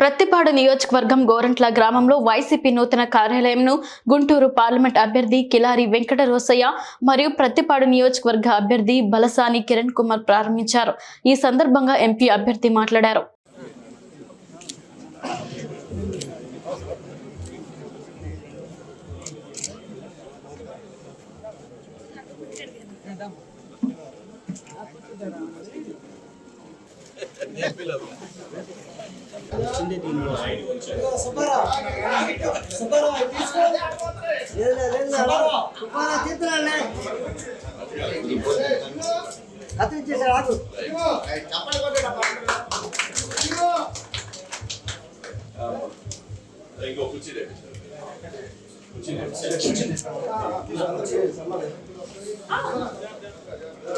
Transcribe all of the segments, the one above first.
ప్రత్తిపాడు నియోజకవర్గం గోరంట్ల గ్రామంలో వైసీపీ నూతన కార్యాలయంను గుంటూరు పార్లమెంట్ అభ్యర్థి కిలారి వెంకట రోసయ్య మరియు ప్రత్తిపాడు నియోజకవర్గ అభ్యర్థి బలసాని కిరణ్ కుమార్ ప్రారంభించారు. ఈ సందర్భంగా ఎంపీ అభ్యర్థి మాట్లాడారు. కత్తిరించేసాడు ఆకు ఇంకో కుర్చీ. కుర్చీ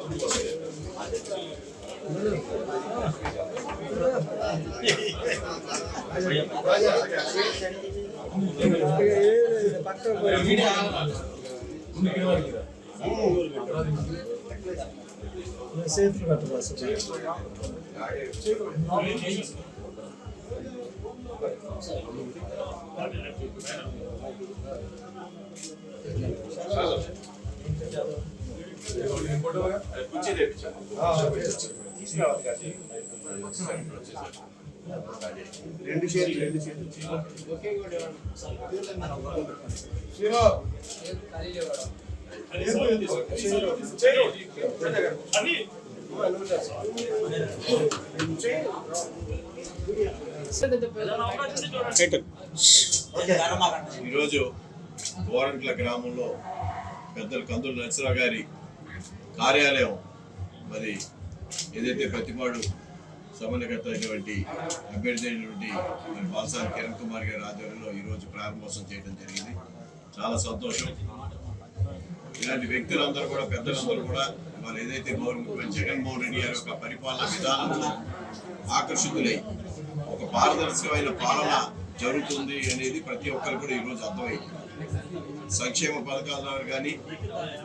ఏం చెప్తారా ఇంకో కుర్చీ రా. రెండు చేతులు రెండు చేతులు ఈరోజు వారంట్ల గ్రామంలో పెద్దలు కందులు నరసరావు గారి కార్యాలయం మరి ఏదైతే ప్రతిపాడు సమన్వయకర్త అయినటువంటి అభ్యర్థి అయినటువంటి మరి బాలసాని కిరణ్ కుమార్ గారి ఆధ్వర్యంలో ఈరోజు ప్రారంభోత్సవం చేయడం జరిగింది. చాలా సంతోషం. ఇలాంటి వ్యక్తులందరూ కూడా పెద్దలందరూ కూడా వాళ్ళు ఏదైతే గవర్నమెంట్ జగన్మోహన్ రెడ్డి గారి యొక్క పరిపాలన విధానంలో ఆకర్షితులై ఒక పారదర్శకమైన పాలన జరుగుతుంది అనేది ప్రతి ఒక్కరు కూడా ఈరోజు అర్థమైంది సంక్షేమ పథకాల కానీ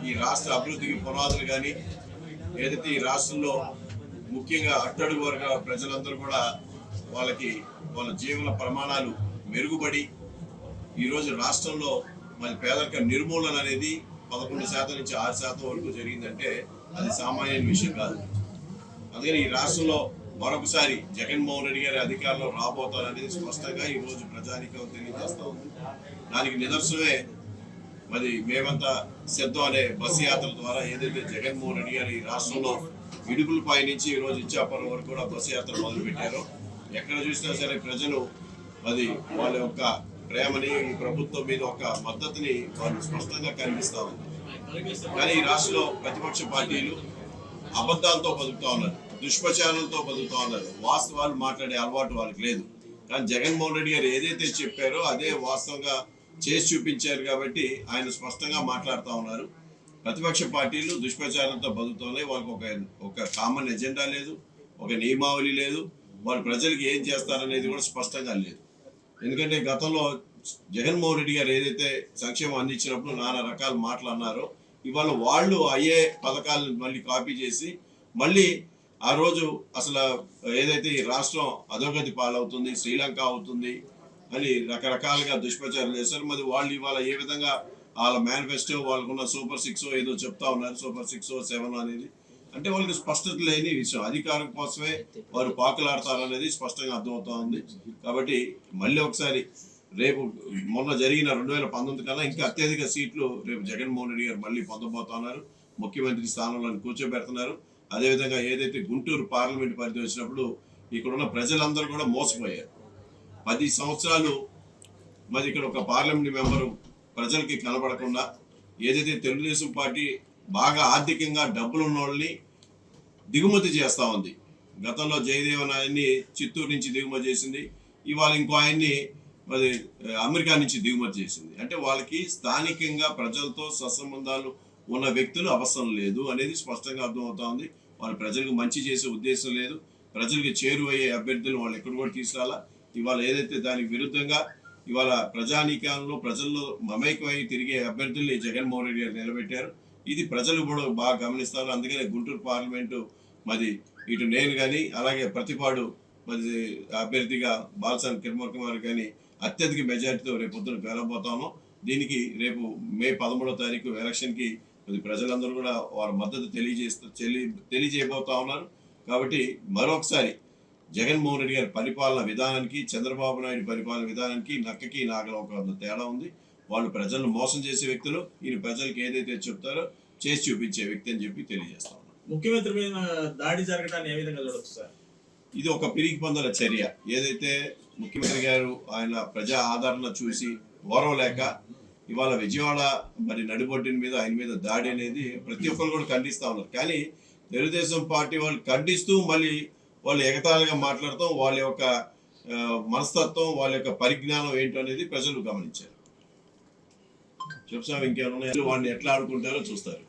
ఈ రాష్ట్ర అభివృద్ధికి పునాదులు కానీ ఏదైతే ఈ రాష్ట్రంలో ముఖ్యంగా అట్టడుగు వర్గ ప్రజలందరూ కూడా వాళ్ళకి వాళ్ళ జీవన ప్రమాణాలు మెరుగుపడి ఈరోజు రాష్ట్రంలో మన పేదరిక నిర్మూలన అనేది పదకొండు శాతం నుంచి ఆరు శాతం వరకు జరిగిందంటే అది సామాన్య విషయం కాదు. అందుకని ఈ రాష్ట్రంలో మరొకసారి జగన్మోహన్ రెడ్డి గారి అధికారంలో రాబోతారు అనేది స్పష్టంగా ఈ రోజు ప్రజానికం తెలియజేస్తా ఉంది. దానికి నిదర్శనమే మరి మేమంతా సిద్ధం అనే బస్సు యాత్ర ద్వారా ఏదైతే జగన్మోహన్ రెడ్డి గారు ఈ రాష్ట్రంలో ఇడుపులపై నుంచి ఈ రోజు ఇచ్చాపురం వరకు కూడా బస్సు యాత్ర మొదలుపెట్టారు. ఎక్కడ చూసినా సరే ప్రజలు అది వాళ్ళ యొక్క ప్రేమని ఈ ప్రభుత్వం మీద ఒక మద్దతుని వాళ్ళు స్పష్టంగా కనిపిస్తా ఉంది కానీ ఈ రాష్ట్రంలో ప్రతిపక్ష పార్టీలు అబద్ధాలతో బతుకుతా ఉన్నారు. దుష్ప్రచారంతో బతుకుతా ఉన్నారు. వాస్తవాలు మాట్లాడే అలవాటు వాళ్ళకి లేదు. కానీ జగన్మోహన్ రెడ్డి గారు ఏదైతే చెప్పారో అదే వాస్తవంగా చేసి చూపించారు కాబట్టి ఆయన స్పష్టంగా మాట్లాడుతూ ఉన్నారు. ప్రతిపక్ష పార్టీలు దుష్ప్రచారంతో బతుకుతున్నాయి వాళ్ళకి ఒక ఒక కామన్ ఎజెండా లేదు ఒక నియమావళి లేదు. వాళ్ళు ప్రజలకు ఏం చేస్తారనేది కూడా స్పష్టంగా లేదు. ఎందుకంటే గతంలో జగన్మోహన్ రెడ్డి గారు ఏదైతే సంక్షేమం అందించినప్పుడు నానా రకాల మాటలు అన్నారో ఇవాళ వాళ్ళు అయ్యే పథకాలను మళ్ళీ కాపీ చేసి మళ్ళీ ఆ రోజు అసలు ఏదైతే ఈ రాష్ట్రం అధోగతి పాలవుతుంది శ్రీలంక అవుతుంది అని రకరకాలుగా దుష్ప్రచారం చేస్తారు మరి వాళ్ళు ఇవాళ ఏ విధంగా వాళ్ళ మేనిఫెస్టో వాళ్ళకున్న సూపర్ సిక్స్ ఏదో చెప్తా ఉన్నారు సూపర్ సిక్స్ సెవెన్ అనేది. అంటే వాళ్ళకి స్పష్టత లేని విషయం. అధికారం కోసమే వారు పాకులాడతారనేది స్పష్టంగా అర్థమవుతా ఉంది. కాబట్టి మళ్ళీ ఒకసారి రేపు మొన్న జరిగిన రెండు వేల పంతొమ్మిది కన్నా ఇంకా అత్యధిక సీట్లు రేపు జగన్మోహన్ రెడ్డి గారు మళ్ళీ పొందబోతున్నారు ముఖ్యమంత్రి స్థానంలో కూర్చోబెడుతున్నారు. అదేవిధంగా ఏదైతే గుంటూరు పార్లమెంట్ పరిధి వచ్చినప్పుడు ఇక్కడ ఉన్న ప్రజలందరూ కూడా మోసపోయారు. పది సంవత్సరాలు మరి ఇక్కడ ఒక పార్లమెంట్ మెంబరు ప్రజలకి కనబడకుండా ఏదైతే తెలుగుదేశం పార్టీ బాగా ఆర్థికంగా డబ్బులు ఉన్న వాళ్ళని దిగుమతి చేస్తూ ఉంది. గతంలో జయదేవన్ ఆయన్ని చిత్తూరు నుంచి దిగుమతి చేసింది ఇవాళ ఇంకో ఆయన్ని మరి అమెరికా నుంచి దిగుమతి చేసింది. అంటే వాళ్ళకి స్థానికంగా ప్రజలతో సత్సంబంధాలు ఉన్న వ్యక్తులు అవసరం లేదు అనేది స్పష్టంగా అర్థమవుతా ఉంది. వాళ్ళు ప్రజలకు మంచి చేసే ఉద్దేశం లేదు. ప్రజలకు చేరువయ్యే అభ్యర్థులు వాళ్ళు ఎక్కడ కూడా తీసుకురాలా. ఇవాళ ఏదైతే దానికి విరుద్ధంగా ఇవాళ ప్రజానీకంలో ప్రజల్లో మమేకమై తిరిగే అభ్యర్థుల్ని జగన్మోహన్ రెడ్డి గారు నిలబెట్టారు. ఇది ప్రజలు కూడా బాగా గమనిస్తారు. అందుకనే గుంటూరు పార్లమెంటు మరి ఇటు నేను కానీ అలాగే ప్రతిపాడు మరి అభ్యర్థిగా బాలసాని కిరణ్ కుమార్ కానీ అత్యధిక మెజార్టీతో రేపు పొద్దున పేరబోతాము దీనికి రేపు మే పదమూడో తారీఖు ఎలక్షన్కి మరి ప్రజలందరూ కూడా వారి మద్దతు తెలియజేస్తూ తెలియ తెలియజేయబోతా ఉన్నారు. కాబట్టి మరొకసారి జగన్మోహన్ రెడ్డి గారి పరిపాలన విధానానికి చంద్రబాబు నాయుడు పరిపాలన విధానానికి నక్కకి నాగలో ఒక తేడా ఉంది. వాళ్ళు ప్రజలను మోసం చేసే వ్యక్తులు ఈయన ప్రజలకు ఏదైతే చెప్తారో చేసి చూపించే వ్యక్తి అని చెప్పి తెలియజేస్తా ఉన్నాను ముఖ్యమంత్రి మీద దాడి జరగడాన్ని ఏ విధంగా చూడొచ్చు సార్? ఇది ఒక పిరికి పొందల చర్య. ఏదైతే ముఖ్యమంత్రి గారు ఆయన ప్రజా ఆదరణ చూసి ఓరవలేక ఇవాళ విజయవాడ మరి నడిబొడ్డిన మీద ఆయన మీద దాడి అనేది ప్రతి ఒక్కరు కూడా ఖండిస్తా ఉన్నారు. కానీ తెలుగుదేశం పార్టీ వాళ్ళు ఖండిస్తూ మళ్ళీ వాళ్ళు ఎగతాళిగా మాట్లాడతాం వాళ్ళ యొక్క మనస్తత్వం వాళ్ళ యొక్క పరిజ్ఞానం ఏంటో అనేది ప్రజలు గమనించారు. చెప్తాం ఇంకేమైనా ఉన్నాయా? వాడిని ఎట్లా ఆడుకుంటారో చూస్తారు.